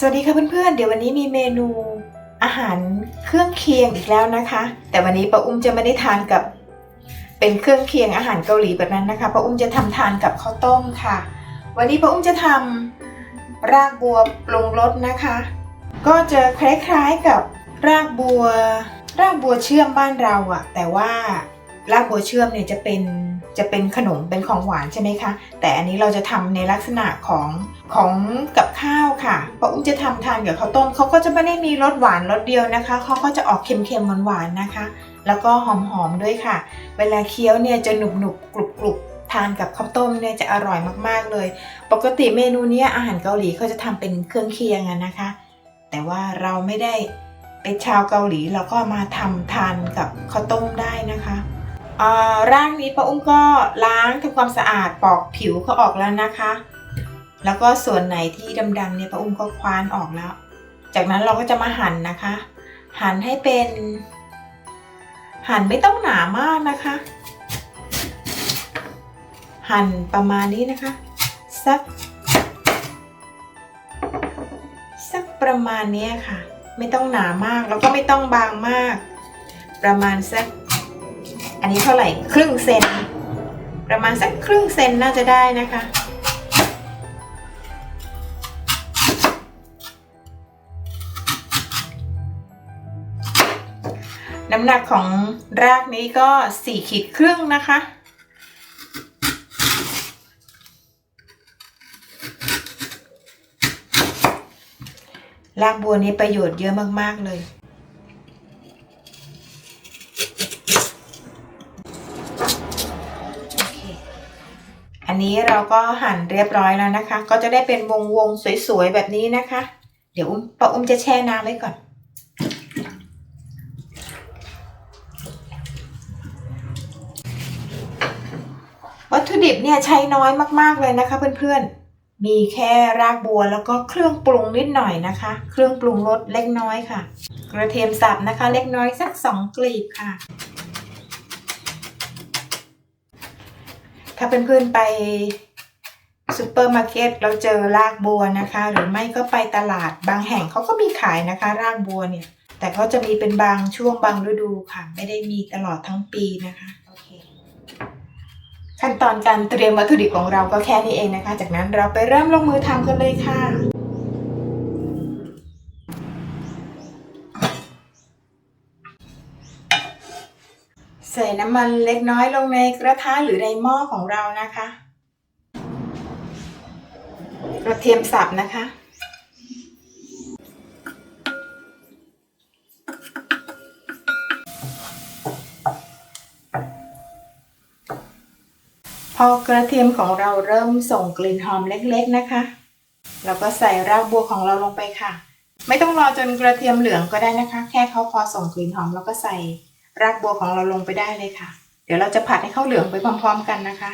สวัสดีค่ะเพื่อนๆ เดี๋ยววันนี้มีเมนูอาหารเครื่องเคียงอีกแล้วนะคะ แต่วันนี้ป้าอุ้มจะไม่ได้ทานกับ เป็นเครื่องเคียงอาหารเกาหลีแบบนั้นนะคะป้าอุ้มจะทำทานกับข้าวต้มค่ะ วันนี้ป้าอุ้มจะทำรากบัวปรุงรสนะคะ ก็จะคล้ายๆกับรากบัว รากบัวเชื่อมบ้านเราอะแต่ว่ารากบัวเชื่อมเนี่ยจะเป็น จะเป็นขนมเป็นของหวานใช่ไหมคะ แต่อันนี้เราจะทำในลักษณะของของกับข้าวค่ะป้าอุ้มจะทำทานกับข้าวต้มเขาก็จะไม่ได้มีรสหวานรสเดียวนะคะเขาก็จะออกเค็มๆหวานๆนะคะ แล้วก็หอมๆด้วยค่ะ เวลาเคี้ยวเนี่ยจะหนุบๆกรุบๆทานกับข้าวต้มเนี่ยจะอร่อยมากๆเลย ปกติเมนูนี้อาหารเกาหลีเขาจะทำเป็นเครื่องเคียงนะคะ แต่ว่าเราไม่ได้เป็นชาวเกาหลีเราก็มาทำทานกับข้าวต้ม ร่างนี้ป้าอุ้มก็ล้างทำความสะอาดปอกผิวเขาออกแล้วนะคะ แล้วก็ส่วนไหนที่ดำๆเนี่ยป้าอุ้มก็คว้านออกแล้ว จากนั้นเราก็จะมาหั่นนะคะ หั่นให้เป็น หั่นไม่ต้องหนามากนะคะ หั่นประมาณนี้นะคะสักสักประมาณนี้ค่ะ ไม่ต้องหนามากแล้วก็ไม่ต้องบางมาก ประมาณสัก นนี้เท่าไหร่ครึ่งเซนประมาณสักครึ่งเซนน่าจะได้นะคะ น้ำหนักของรากนี้ก็สี่ขีดครึ่งนะคะรากบัวนี้ประโยชน์เยอะมาก ๆ เลย นี้เราก็หั่นเรียบร้อยแล้วนะคะ ก็จะได้เป็นวงวงๆสวยๆแบบนี้นะคะ เดี๋ยวอุ้มป้าอุ้มจะแช่น้ำไว้ก่อน วัตถุดิบเนี่ยใช้น้อยมากๆเลยนะคะเพื่อนๆ มีแค่รากบัวแล้วก็เครื่องปรุงนิดหน่อยนะคะ เครื่องปรุงรสเล็กน้อยค่ะ กระเทียมสับนะคะ เล็กน้อยสักสองกลีบค่ะ ถ้าเพื่อนๆไปซูเปอร์มาร์เก็ตเราเจอรากบัวนะคะ หรือไม่ก็ไปตลาดบางแห่งเขาก็มีขายนะคะ รากบัวเนี่ย แต่เขาจะมีเป็นบางช่วงบางฤดูค่ะ ไม่ได้มีตลอดทั้งปีนะคะโอเคขั้นตอนการเตรียมวัตถุดิบของเราก็แค่นี้เองนะคะ จากนั้นเราไปเริ่มลงมือทำกันเลยค่ะ ส่น้ำมันเล็กน้อยลงในกระทะหรือในหม้อของเรานะคะ กระเทียมสับนะคะ พอกระเทียมของเราเริ่มส่งกลิ่นหอมเล็กๆนะคะ เราก็ใส่รากบัวของเราลงไปค่ะ ไม่ต้องรอจนกระเทียมเหลืองก็ได้นะคะ แค่เขาพอส่งกลิ่นหอมเราก็ใส่ รากบัวของเราลงไปได้เลยค่ะ เดี๋ยวเราจะผัดให้เขาเหลืองไปพร้อม ๆ กันนะคะ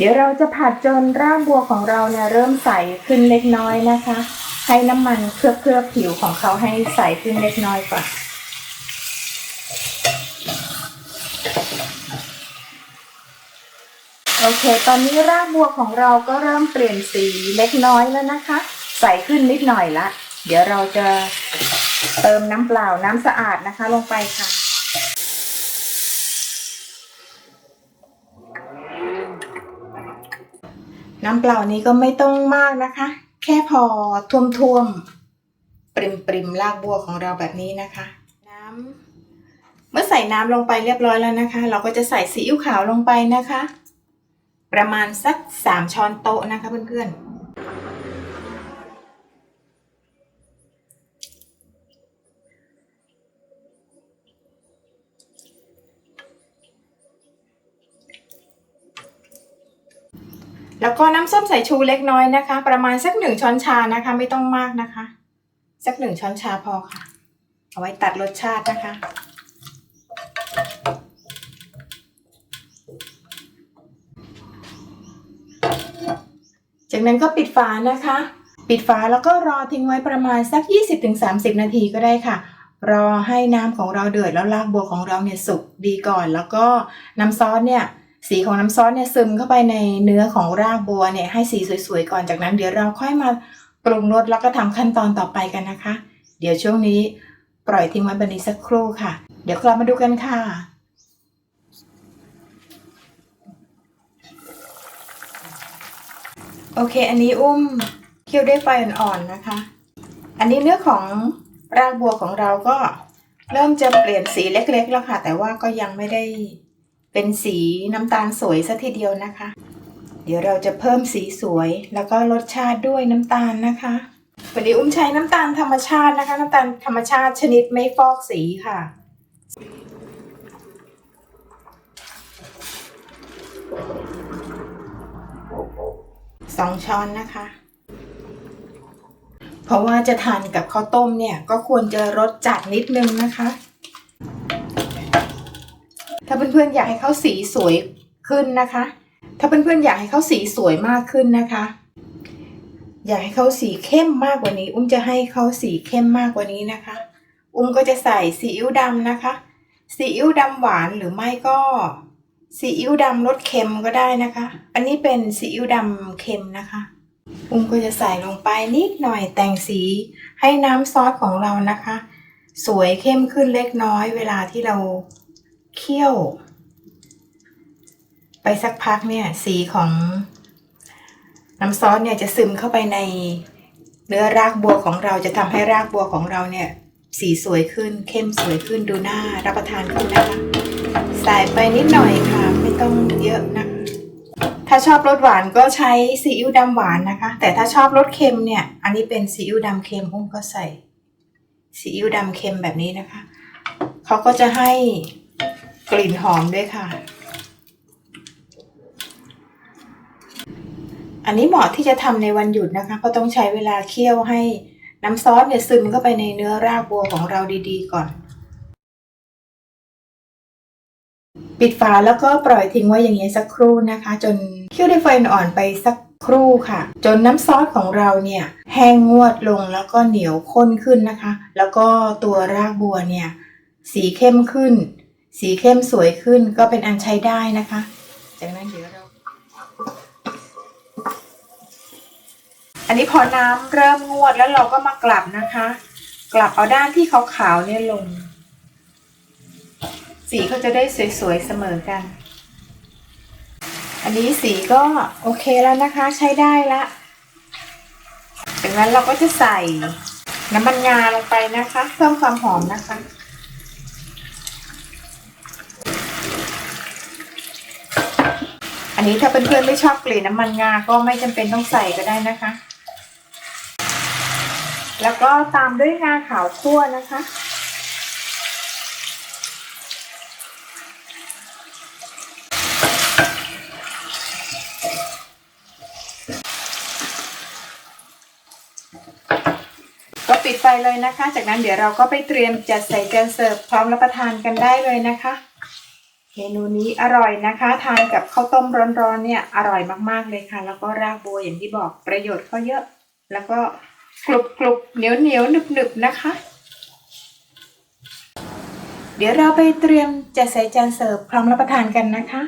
เดี๋ยวเราจะผัดจนรากบัวของเราเนี่ยเริ่มใสขึ้นเล็กน้อยนะคะ ให้น้ำมันเคลือบเคลือบผิวของเขาให้ใสขึ้นเล็กน้อยก่อนโอเค ตอนนี้รากบัวของเราก็เริ่มเปลี่ยนสีเล็กน้อยแล้วนะคะ ใสขึ้นนิดหน่อยละ เดี๋ยวเราจะเติมน้ำเปล่าน้ำสะอาดนะคะลงไปค่ะ น้ำเปล่านี้ก็ไม่ต้องมากนะคะ แค่พอท่วมๆปริมปริมๆรากบัวของเราแบบนี้นะคะ น้ำเมื่อใส่น้ำลงไปเรียบร้อยแล้วนะคะ เราก็จะใส่ซีอิ๊วขาวลงไปนะคะ ประมาณสักสามช้อนโต๊ะนะคะเพื่อนๆ แล้วก็น้ำส้มสายชูเล็กน้อยนะคะ ประมาณสักหนึ่งช้อนชานะคะ ไม่ต้องมากนะคะ สักหนึ่งช้อนชาพอค่ะ เอาไว้ตัดรสชาตินะคะ จากนั้นก็ปิดฝานะคะ ปิดฝาแล้วก็รอทิ้งไว้ประมาณสัก 20-30 นาทีก็ได้ค่ะรอให้น้ำของเราเดือดแล้วรากบัวของเราเนี่ยสุกดีก่อน แล้วก็น้ำซอสเนี่ย สีของน้ำซอสเนี่ยซึมเข้าไปในเนื้อของรากบัวเนี่ยให้สีสวยๆก่อนจากนั้น เดี๋ยวเราค่อยมาปรุงรสแล้วก็ทำขั้นตอนต่อไปกันนะคะ เดี๋ยวช่วงนี้ปล่อยทิ้งไว้แบบนี้สักครู่ค่ะ เดี๋ยวกลับมาดูกันค่ะโอเค อันนี้อุ้มเคี่ยวด้วยไฟอ่อนๆนะคะ อันนี้เนื้อของรากบัวของเราก็เริ่มจะเปลี่ยนสีเล็ก ๆ แล้วค่ะ แต่ว่าก็ยังไม่ได้ เป็นสีน้ำตาลสวยซะทีเดียวนะคะ เดี๋ยวเราจะเพิ่มสีสวยแล้วก็รสชาติด้วยน้ำตาลนะคะวันนี้อุ้มใช้น้ำตาลธรรมชาตินะคะ น้ำตาลธรรมชาติชนิดไม่ฟอกสีค่ะ สองช้อนนะคะ เพราะว่าจะทานกับข้าวต้มเนี่ยก็ควรจะรสจัดนิดนึงนะคะ ถ้าเพื่อนๆอยากให้เขาสีสวยขึ้นนะคะ ถ้าเพื่อนๆอยากให้เขาสีสวยมากขึ้นนะคะ อยากให้เขาสีเข้มมากกว่านี้ อุ้มจะให้เขาสีเข้มมากกว่านี้นะคะ อุ้มก็จะใส่ซีอิ๊วดำนะคะซีอิ๊วดำหวานหรือไม่ก็ซีอิ๊วดำรสเค็มก็ได้นะคะ อันนี้เป็นซีอิ๊วดำเค็มนะคะอุ้มก็จะใส่ลงไปนิดหน่อยแต่งสีให้น้ำซอสของเรานะคะ สวยเข้มขึ้นเล็กน้อยเวลาที่เรา เคี่ยว ไปสักพักเนี่ย สีของน้ำซอสเนี่ยจะซึมเข้าไปในเนื้อรากบัวของเราจะทำให้รากบัวของเราเนี่ย สีสวยขึ้น เข้มสวยขึ้นดูน่ารับประทานขึ้นนะคะใส่ไปนิดหน่อยค่ะ ไม่ต้องเยอะนะคะถ้าชอบรสหวานก็ใช้ซีอิ๊วดำหวานนะคะ แต่ถ้าชอบรสเค็มเนี่ย อันนี้เป็นซีอิ๊วดำเค็มอุ้มก็ใส่ซีอิ๊วดำเค็มแบบนี้นะคะ เขาก็จะให้ กลิ่นหอมด้วยค่ะ อันนี้เหมาะที่จะทำในวันหยุดนะคะเพราะต้องใช้เวลาเคี่ยวให้น้ำซอสเนี่ยซึมเข้าไปในเนื้อรากบัวของเราดีๆ ก่อน ปิดฝาแล้วก็ปล่อยทิ้งไว้อย่างนี้สักครู่นะคะ จนเคี่ยวด้วยไฟอ่อนไปสักครู่ค่ะ จนน้ำซอสของเราเนี่ยแห้งงวดลงแล้วก็เหนียวข้นขึ้นนะคะ แล้วก็ตัวรากบัวเนี่ยสีเข้มขึ้น สีเข้มสวยขึ้นก็เป็นอันใช้ได้นะคะ จากนั้นเดี๋ยวเราอันนี้พอน้ำเริ่มงวดแล้วเราก็มากลับนะคะ กลับเอาด้านที่ขาวๆเนี่ยลง สีเขาจะได้สวยๆเสมอกัน อันนี้สีก็โอเคแล้วนะคะใช้ได้ละจากนั้นเราก็จะใส่น้ำมันงาลงไปนะคะ เพิ่มความหอมนะคะ อันนี้ถ้าเพื่อนๆไม่ชอบกลิ่นน้ำมันงา ก็ไม่จำเป็นต้องใส่ก็ได้นะคะ แล้วก็ตามด้วยงาขาวคั่วนะคะ ก็ปิดไฟเลยนะคะ จากนั้นเดี๋ยวเราก็ไปเตรียมจัดใส่จานเสิร์ฟพร้อมรับประทานกันได้เลยนะคะ เมนูนี้อร่อยนะคะ ทานกับข้าวต้มร้อนๆเนี่ยอร่อยมากๆเลยค่ะ แล้วก็รากบัวอย่างที่บอกประโยชน์เขาเยอะ แล้วก็กรุบกรุบเหนียวเหนียวหนึบหนึบๆนะคะ เดี๋ยวเราไปเตรียมจัดใส่จานเสิร์ฟพร้อมรับประทานกันนะคะ